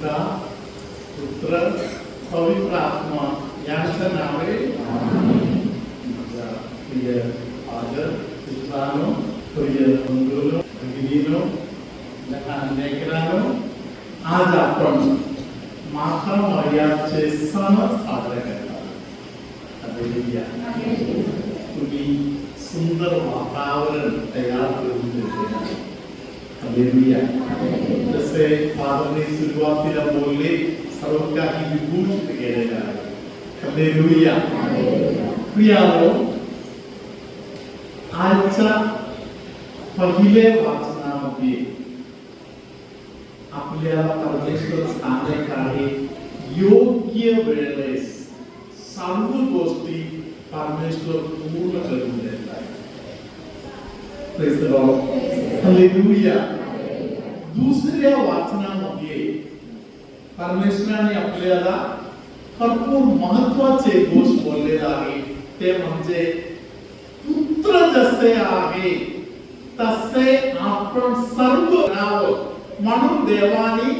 पिता पुत्र पवित्र आत्मा यांच्या नावे माझा प्रिय फादर मित्रांनो प्रिय बंधूंनो भगिनीनो लेकरांनो आज आपण माता मर्यादचे सण साजरे करतात. तुम्ही सुंदर वातावरण तयार करून दिले आहे. हालेलुया. जसे फादरने सुरुवातीला बोलले सर्व काही विभूषित केलेलं आहे हालेलुया. प्रियानो आजच्या पहिले वाचनामध्ये आपल्याला परमेश्वर सांगत आहे योग्य वेळेस सर्व गोष्टी परमेश्वर पूर्ण करून देत आहे Hallelujah. दुसऱ्या वाचनामध्ये परमेश्वराने आपल्याला भरपूर महत्वाचे गोष्ट बोललेला आहे. ते म्हणजे पुत्र जसे आहे, तसे आपण सर्व राहावं. म्हणून देवाने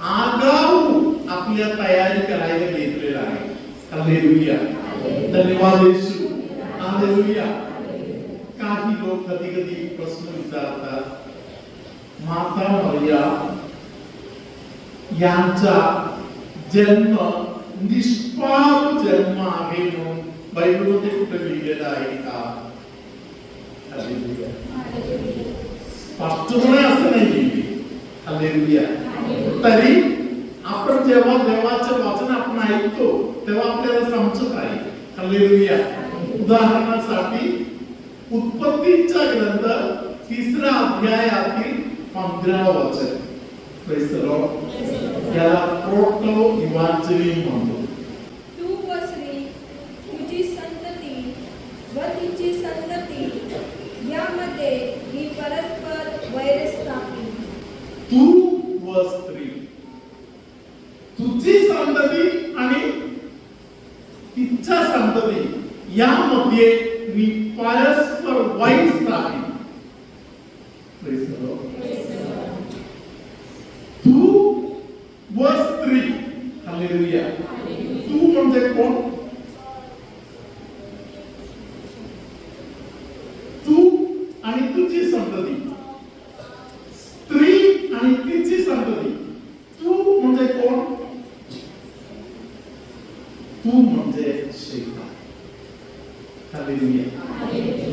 आगाऊ आपल्या तयारी करायला घेतलेला आहे. हालेलुया धन्यवाद येशू. हालेलुया लोक कधी कधी प्रश्न विचारतात माता मर्या, यांचा जन्म निष्पाप जन्म आहे म्हणून बायबलमध्ये कुठे लिहिलेलं आहे का? स्पष्टपणे असं नाही हालेलुया तरी आपण जेव्हा देवाचं वचन आपण ऐकतो, तेव्हा आपल्याला समजत आहे. हालेलुया उदाहरणासाठी उत्पत्तीचा ग्रंथ तिसरा अध्यायातील पंधरा वचन Praise the Lord. याला प्रोटो इव्हांजली म्हणतो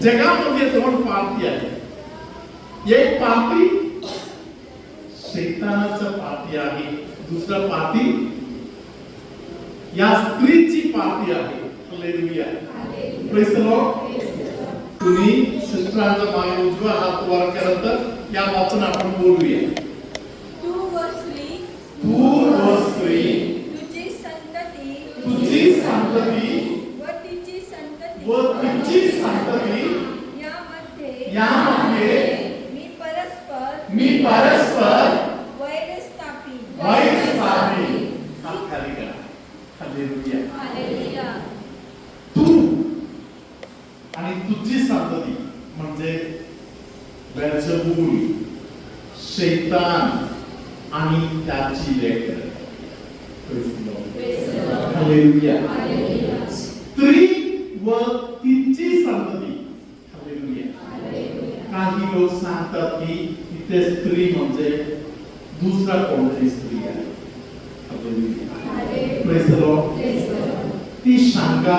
जगामध्ये दोन पार्टी आहेत एक पार्टी शैतानाचा पार्टी आहे दुसरा पार्टी या स्त्रीची पार्टी आहे. तुम्ही सिस्टरांचा मागे उजवा हात वर करत या वाचन आपण बोलूया. ती शंका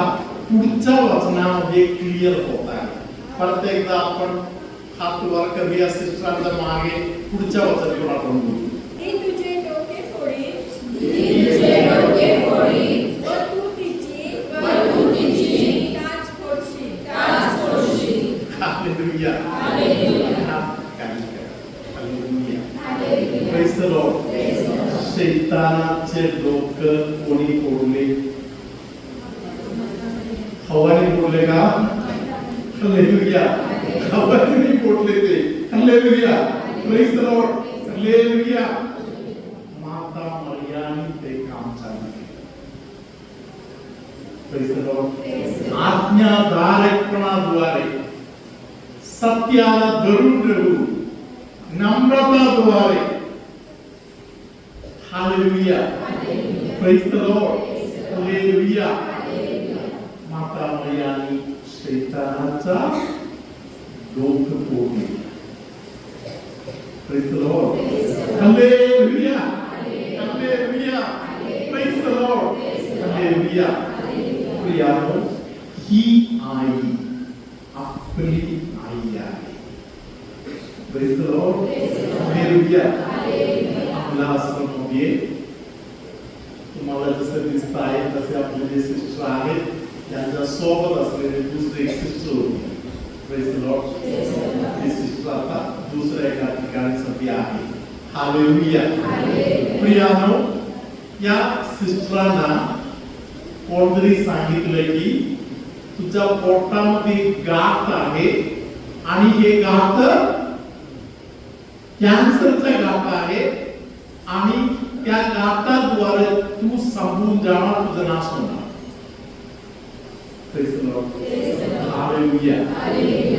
पुढच्या वचनामध्ये क्लिअर होत आहे. परत एकदा आपण हात वर करूया सिस्टरांच्या मागे पुढच्या वचनावर आपण बोलू. डोके डोके. शैतानाचे लोक कोणी फोडले? हवाने फोडले का हालेलुया हवाने फोडले ते hallelujah praise the Lord hallelujah माता मरियाने ते काम चालू केलं Praise the Lord. Praise the Lord. आज्ञाधारकपणाद्वारे सत्याला धरून ठेवून नम्रताद्वारे hallelujah. Hallelujah praise the Lord hallelujah माता मरियानी शैतानाचा डोक पोटी praise the Lord hallelujah hallelujah praise the Lord hallelujah प्रियानो ही आई आपली आई आहे प्रेज द लॉर्ड हालेलुया आपल्या आश्रमामध्ये तुम्हाला जसं दिसत आहे तसे आपले जे Sister आहेत यांच्या सोबत असलेले दुसरे एक प्रेज द लॉर्ड ती आता दुसऱ्या एका ठिकाणी सध्या आहे हालेलुया प्रियानो या सिस्टरांना कोणतरी सांगितलं की तुझ्या पोटामध्ये गाठ आहे आणि हे गाठ कॅन्सरचं गाठ आहे आणि त्या गाठाद्वारे तू संपून जाणार तुझं नाश होणार Praise the Lord. Hallelujah.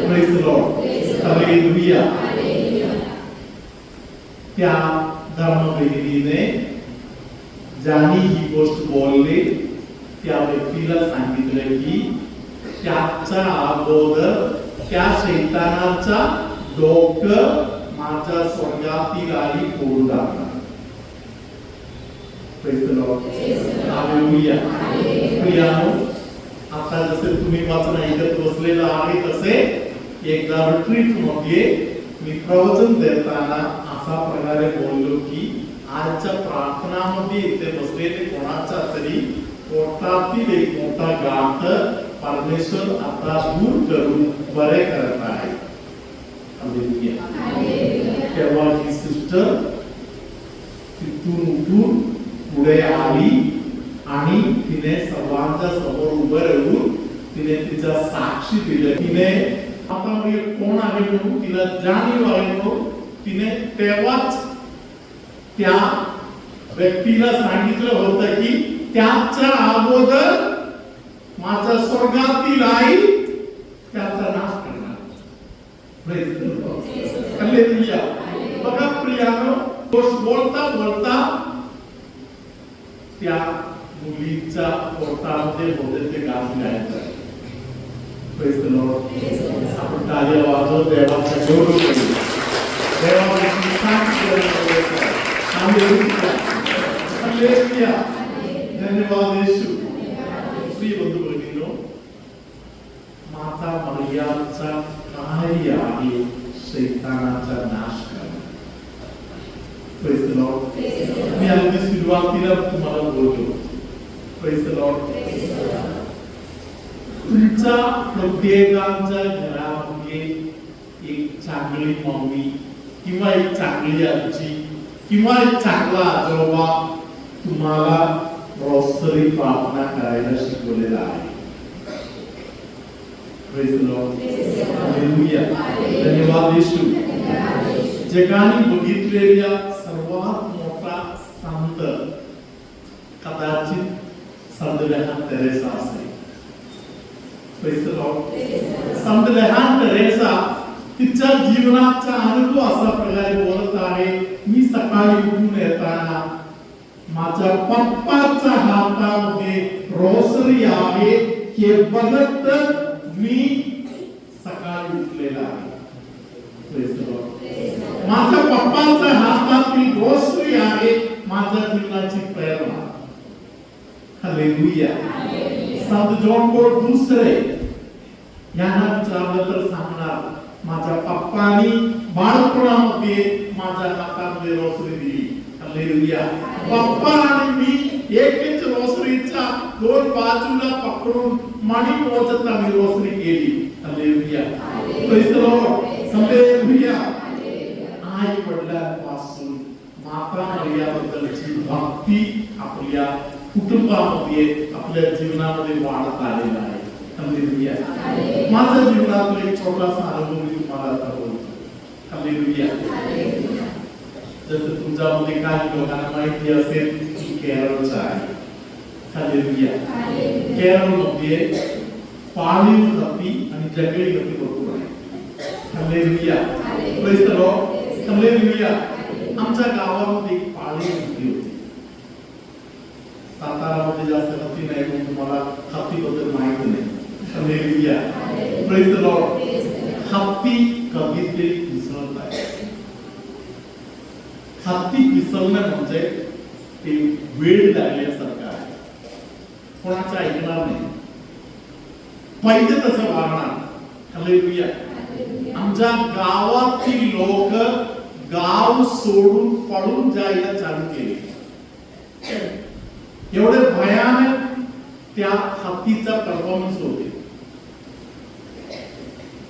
Praise the Lord. Hallelujah. त्या धर्मबहिणीने ज्याने ही गोष्ट बोलली त्या व्यक्तीला सांगितलं की त्याच्या अगोदर त्या शैतानाचा डोकं माझ्या स्वर्गातील आई फोडू लागला Praise the Lord. Hallelujah. प्रियानो, आता जसे तुम्ही वाचन ऐकत बसलेला आहे तसे एकदा रिट्रीटमध्ये मी प्रवचन देताना असा प्रकारे बोललो की आजच्या प्रार्थनामध्ये इथे बसलेले कोणाचा तरी पोटातील एक मोठा गाठ परमेश्वर आता दूर करून बरे करत आहे. तेव्हा ही सिस्टर तिथून उठून पुढे आली. आणि तिने सर्वांच्या समोर उभं राहून तिने तिचा साक्षी दिली तिने आता मी कोण आहे म्हणून तिला जाणीव आहे म्हणून तिने तेव्हाच त्या व्यक्तीला सांगितलं होतं की त्याच्या अगोदर माझा स्वर्गातील आई त्याचा नाश करणार. बघा प्रियानो बोलता बोलता त्या मुलीच्या पोटामध्ये होते ते गाठ गायचं Praise the Lord. आपण टाळ्या वाजवत देवाच्या गौरव करू देवाची शांती करू. Hallelujah. Hallelujah. धन्यवाद येशू प्रिय बंधू भगिनीनो माता मरियाचा कार्य आहे शैतानाचा नाश करणे Praise the Lord. मी अगदी सुरुवातीला तुम्हाला बोलतो तुमच्या प्रत्येकाच्या घरामध्ये एक चांगली मम्मी किंवा एक चांगली आजी किंवा एक चांगला आजोबा तुम्हाला रोसरी प्रार्थना करायला शिकवलेला आहे. धन्यवाद येशू. जगाने बघितलेल्या सर्वात मोठा संत कदाचित लेहान तेरेसा असेल Praise the Lord. लेहान तेरेसा तिच्या जीवनाचा अनुभव असा प्रकारे बोलत आहे मी सकाळी उठून येताना माझ्या पप्पाच्या हातामध्ये रोसरी आहे हे बघत मी सकाळी उठलेला आहे Praise the Lord. माझ्या पप्पाच्या हातातील रोसरी आहे माझ्या जीवनाची प्रेरणा हालेलुया संत जॉन पोल दुसरे यांना विचारलं तर सांगणार माझ्या पप्पानी बाळपणामध्ये माझ्या हातामध्ये रोसरी दिली हालेलुया पप्पा आणि मी एकच रोसरीचा दोन बाजूला पकडून मणी मोजत आम्ही रोसरी केली hallelujah Praise the Lord. Hallelujah आई वडिलांपासून माता मर्याबद्दलची भक्ती आपल्या कुटुंबामध्ये आपल्या जीवनामध्ये वाढत आलेला आहे माझ्या जीवनातला एक छोटासा अनुभव मी तुम्हाला आता बोलतो जसं तुमच्यामध्ये काही लोकांना माहिती असेल की केरळचा आहे हालेलुया केरळमध्ये पाळीव हत्ती आणि जंगली हत्ती भरपूर आहे हालेलुया लॉर्ड हालेलुया आमच्या गावामध्ये एक पाळीव हत्ती होती सातारामध्ये जास्त हत्ती नाही म्हणून तुम्हाला हत्तीबद्दल माहिती नाही. हालेलुया प्रेज द लॉर्ड हत्ती कधीतरी पिसळत आहे. हत्ती पिसळणं म्हणजे ते वेळ लागल्यासारखं आहे. कोणाचं ऐकणार नाही? पाहिजे तसं वागणार. हालेलुया आमच्या गावातील लोक गाव सोडून पळून जायला चालू केले. एवढे भयानक त्या हत्तीचा परफॉर्मन्स होते.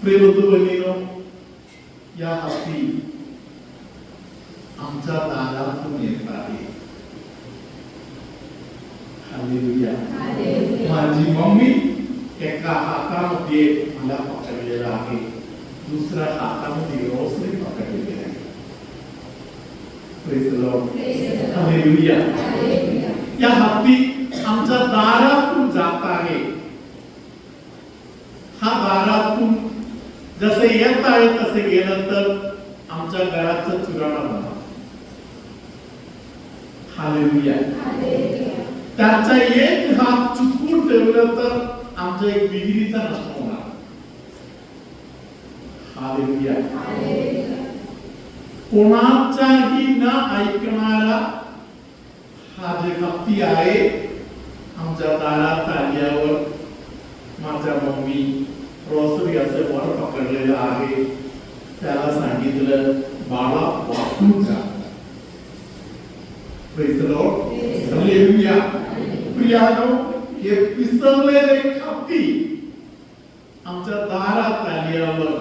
प्रेमबंधू बहिणीनो या हत्ती आमच्या दारातून येत आहे. माझी मम्मी एका हातामध्ये मला पकडलेला आहे. दुसऱ्या हातामध्ये पकडलेली आहे. या हत्ती आमच्या दारातून जात आहे. हा दारातून जसे येत आहे तसे गेलं तर आमच्या घराचं चुराणा बना हालेलुया. त्याचा एक हात चुकून ठेवलं तर आमच्या एक विहिरीचा नष्ट होणार. हालेलुया. कोणाचाही न ऐकणारा हा जे हत्ती आहे आमच्या दारात आल्यावर माझ्या मम्मी रोसरी असे वर पकडलेलं आहे त्याला सांगितलं बाळा वाकून जा. प्रियानो हे पिसवलेले हत्ती आमच्या दारात आल्यावर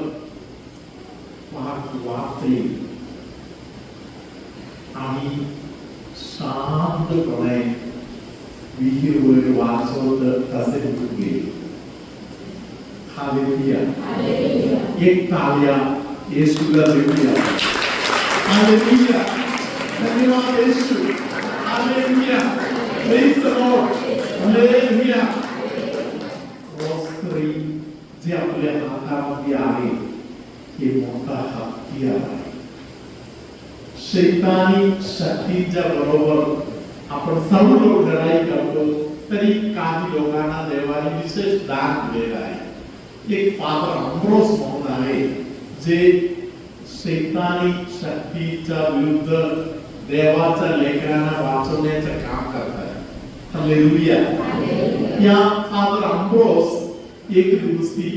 वाट वाचते आणि शांतपणे विहीर वगैरे वाचवत तसे उठून गेले हालेलुया एक ताल्या येशूला देऊया हालेलुया धन्यवाद Yeshu hallelujah praise the Lord hallelujah स्त्री जे आपल्या हातामध्ये आहे हे मोठा हत्ती आहे शैतानी शक्तीच्या बरोबर आपण सर्व लोक लढाई करतो तरी काही लोकांना देवाने विशेष दान दिलेलं आहे. एक फादर अम्ब्रोस म्हणून आहे जे शैतानी शक्तीच्या विरुद्ध देवाच्या लेकरांना वाचवण्याचं काम करतात. हालेलुया या फादर अम्ब्रोस एक दिवशी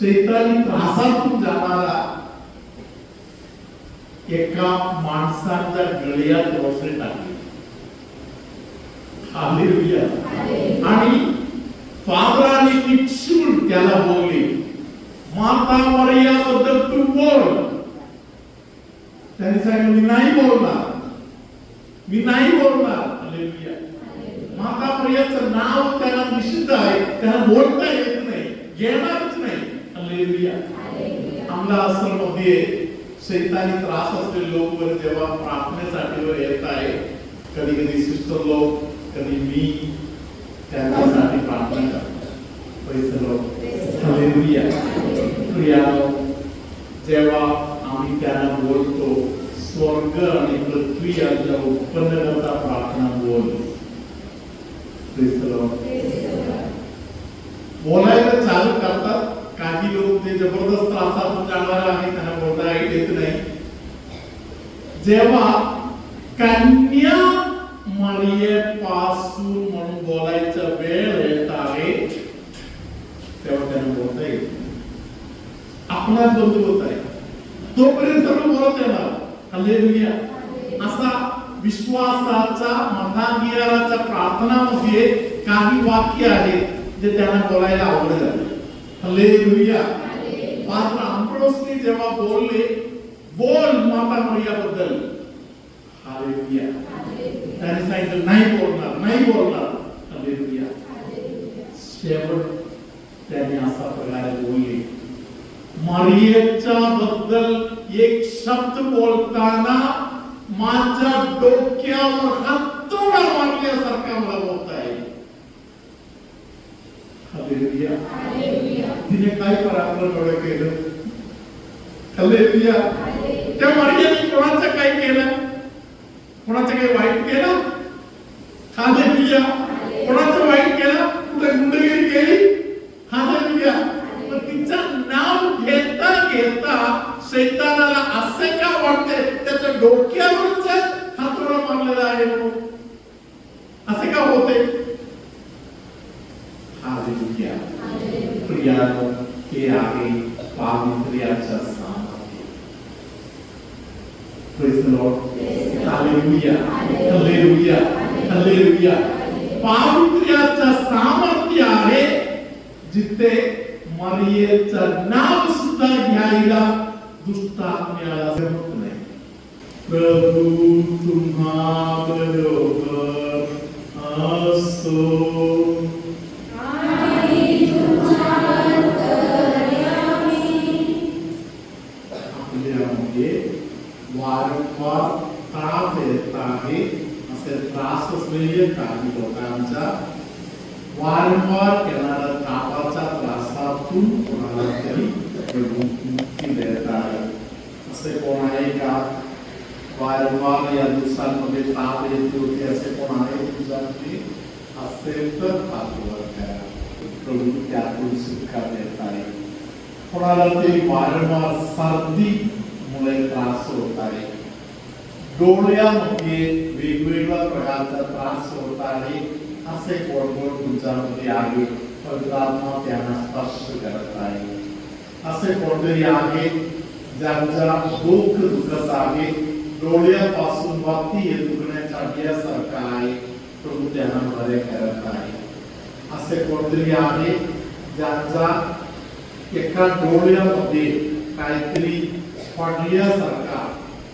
शैतानी त्रासातून जाणारा एका माणसाच्या गळ्यात रोसरी टाकली. हालेलुया आणि फादराने निक्षून त्याला बोलले माता मरियाबद्दल तू बोल. त्याने सांगितलं मी नाही बोलणार. मी नाही बोलणार. हालेलुया माता मरियाचं नाव त्याला निषिद्ध आहे. त्याला बोलता येत नाही. येणारच नाही. हालेलुया आमला आश्रममध्ये शैतानी त्रास असलेले लोक वर जेव्हा प्रार्थनेसाठी येत आहे कधी कधी सिस्टर लोक, कधी मी, त्यांच्यासाठी प्रार्थना करतो पैसे लोक, जेव्हा आम्ही त्यांना बोलतो, स्वर्ग आणि पृथ्वी यांच्या उत्पन्नकर्ता प्रार्थना बोल बोलायला चालू करतात. काही लोक जे ज़बरदस्त जेव्हा कन्या पासून म्हणून बोलायचा वेळ येत आहे तेव्हा त्यांना बोलता नाही. आपणाच बंधू होत आहे तोपर्यंत सगळं बोलत येणार. हालेलुया असा विश्वासाचा मतांगिराच्या प्रार्थनामध्ये काही वाक्य आहेत जे त्यांना बोलायला आवडत झाले हालेलुया मात्र आंब्रोसने जेव्हा बोलले बोल माता मरियाबद्दल हालेलुया। त्याने सांगितलं नाही बोलणार नाही बोलणार हालेलुया। शेवट त्याने असा प्रकारे बोलले मरियेच्या बद्दल एक शब्द बोलताना माझ्या डोक्यावर हातोडा मारल्यासारखा मला बोलता येईल. हालेलुया. तिने काय पराक्रम एवढं केलं. हालेलुया त्या मरियाने कोणाचं काय केलं? कोणाचं काही वाईट केलं? हालेलुया कोणाचं वाईट केलं? कुठे गुंडगिरी केली हालेलुया पण तिचं नाव घेता घेता शैतानाला असे का वाटते त्याच्या डोक्यावरच हातोडा मारलेला आहे म्हणून असे का होते हालेलुया प्रियानो हे आहे पावित्र्याच्या सामर्थ्य Praise the Lord. Hallelujah. Hallelujah. Hallelujah. पावित्र्याचं सामर्थ्य आहे जिथे मरियेचं नाव सुद्धा घ्यायला दुष्टात्म्याला जमत नाही प्रभू तुम्हा बरोबर असो आपल्यामध्ये वारंवार ताप येत आहे असे त्रास असलेले काही लोकांचा वारंवार येणाऱ्या तापाच्या त्रासातून कोणाला तरी प्रभू मुक्ती देत आहे असे कोण आहे का वारंवार या दिवसांमध्ये ताप येत होते असे कोण आहे तुझ्यामध्ये असेल तर हात वर करा प्रभू त्यातून सुटका देत आहे कोणाला तरी वारंवार सर्दी मुळे त्रास होत आहे. डोळ्यामध्ये वेगवेगळ्या प्रकारचा त्रास होत आहे असे कोणकोण तुमच्यामध्ये आहे परमात्मा त्यांना स्पर्श करत आहे. असे कोणतरी आहे ज्यांचा डोक दुखत आहे. डोळ्यापासून वाती हे दुखण्याच्या बियासारखं आहे. प्रभू त्यांना बरे करत आहे. असे कोणतरी आहे ज्यांचा एका डोळ्यामध्ये काहीतरी पडल्यासारखा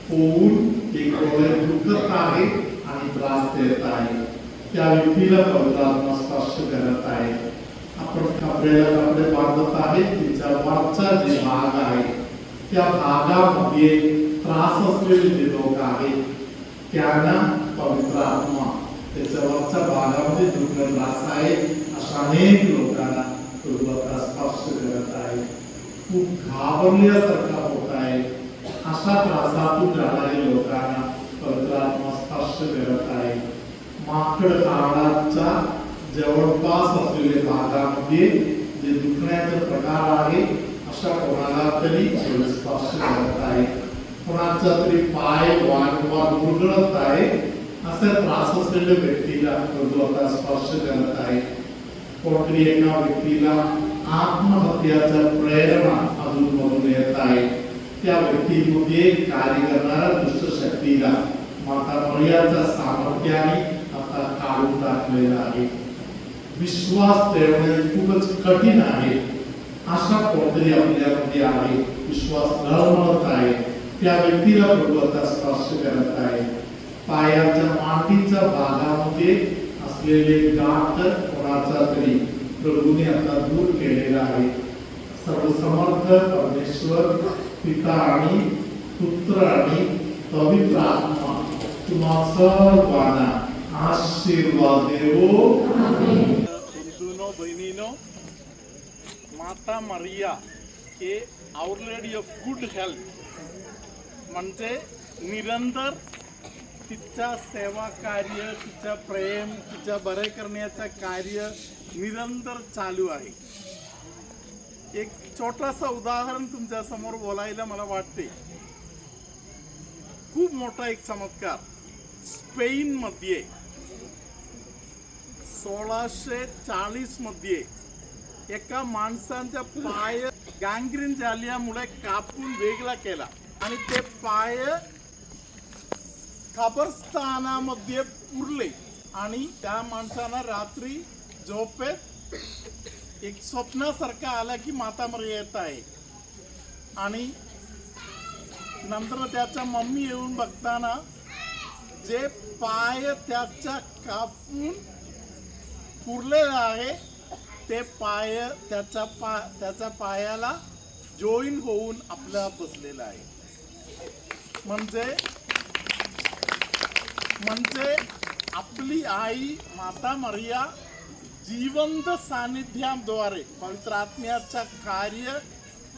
होऊन एक डोळे दुखत आहे आणि त्रास देत आहे. त्या व्यक्तीला पवित्र स्पर्श करत आहे. आपण कपड्याला कपडे बांधत आहे तिचा वरचा जे भाग आहे त्या भागामध्ये त्रास असलेले जे लोक आहेत त्यांना पवित्र आत्मा त्याच्या वरच्या भागामध्ये दुखणं त्रास आहे. अशा अनेक लोकांना आता स्पर्श करत आहे खूप घाबरल्यासारखा होत आहे अशा त्रासातून जाणाऱ्या लोकांना पवित्र आत्मा स्पर्श करत आहे माकड काळाच्या जवळपास असलेल्या भागामध्ये जे दुखण्याचे प्रकार आहे अशा कोणाला तरी स्पर्श करत आहे कोणाचा तरी पाय वारंवार गुरगळत आहे असा त्रास असलेल्या व्यक्तीला प्रभू आता स्पर्श करत आहे कोणतरी एका व्यक्तीला आत्महत्याचा प्रेरणा अजून मधून येत आहे. त्या व्यक्तीमध्ये कार्य करणाऱ्या दुष्ट शक्तीला माता मरियाच्या सामर्थ्याने आता काढून टाकलेला आहे. विश्वास ठेवणे खूपच कठीण आहे. अशा कोणतरी आपल्यामध्ये आहे. विश्वास डळमळत आहे. त्या व्यक्तीला प्रभू स्पर्श करत आहे. पायाच्या मातीच्या भागामध्ये असलेले गाठ कोणाचा तरी प्रभूने आता दूर केलेला आहे सर्वसमर्थ परमेश्वर पिता आणि पुत्र आणि पवित्र आत्मा तुम्हा सर्वांना आशीर्वाद देवो। बंधूनो बहिणीनो माता मरिया हे our lady of good health म्हणजे निरंतर तिचा सेवा कार्य तिचा प्रेम तिच्या बरे करण्याचं कार्य निरंतर चालू आहे. एक छोटासा उदाहरण तुमच्यासमोर बोलायला मला वाटते. खूप मोठा एक चमत्कार. स्पेन मध्ये सोळाशे चाळीसमध्ये एका माणसांचा पाय गँग्रीन झाल्यामुळे कापून वेगळा केला. आणि ते पाय कबरस्थानामध्ये पुरले आणि त्या माणसानं रात्री झोपेत एक स्वप्नासारखा आला की माता येत आहे. आणि नंतर त्याच्या मम्मी येऊन बघताना जे पाय त्याच्या कापून पुरलेलं आहे ते पाय त्याच्या पा त्याच्या पायाला जॉईन होऊन आपला बसलेला आहे. म्हणजे म्हणजे आपली आई माता मरिया जिवंत सानिध्याद्वारे पवित्र आत्म्याचं कार्य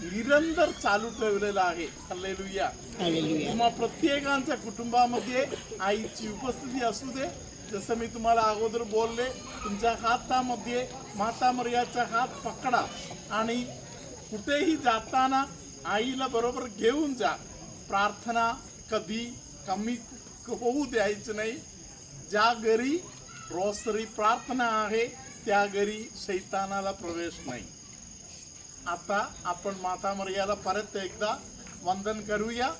निरंतर चालू ठेवलेलं आहे. हल्लेलुया तुम्हा प्रत्येकांच्या कुटुंबामध्ये आईची उपस्थिती असू दे. जसं मी तुम्हाला अगोदर बोलले तुमच्या हातामध्ये माता मर्याचा हात पकडा आणि कुठेही जाताना आईला बरोबर घेऊन जा. प्रार्थना कधी कमी होऊ द्यायचं नाही. ज्या घरी रोसरी प्रार्थना आहे त्या घरी शैतानाला प्रवेश नाही. आता आपण माता मर्याला परत एकदा वंदन करूया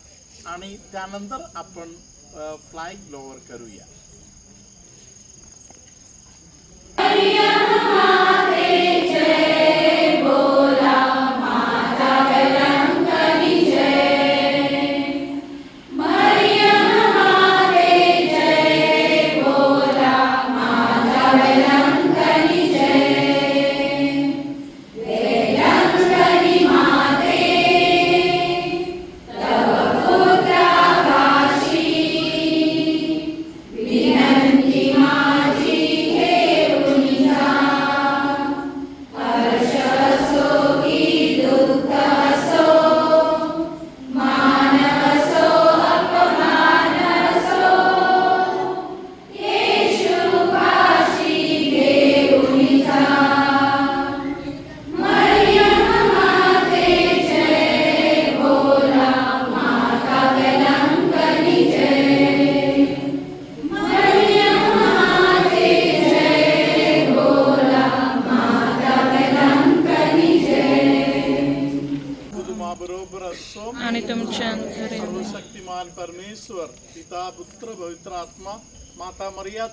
आणि त्यानंतर आपण फ्लॅग लोअर करूया.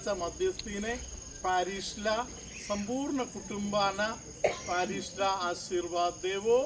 വിളിച്ച മധ്യസ്ഥീനെ പാരീഷ്ല സമ്പൂർണ കുടുംബാന പാരീഷ്ല ആശീർവാദ് ദേവോ.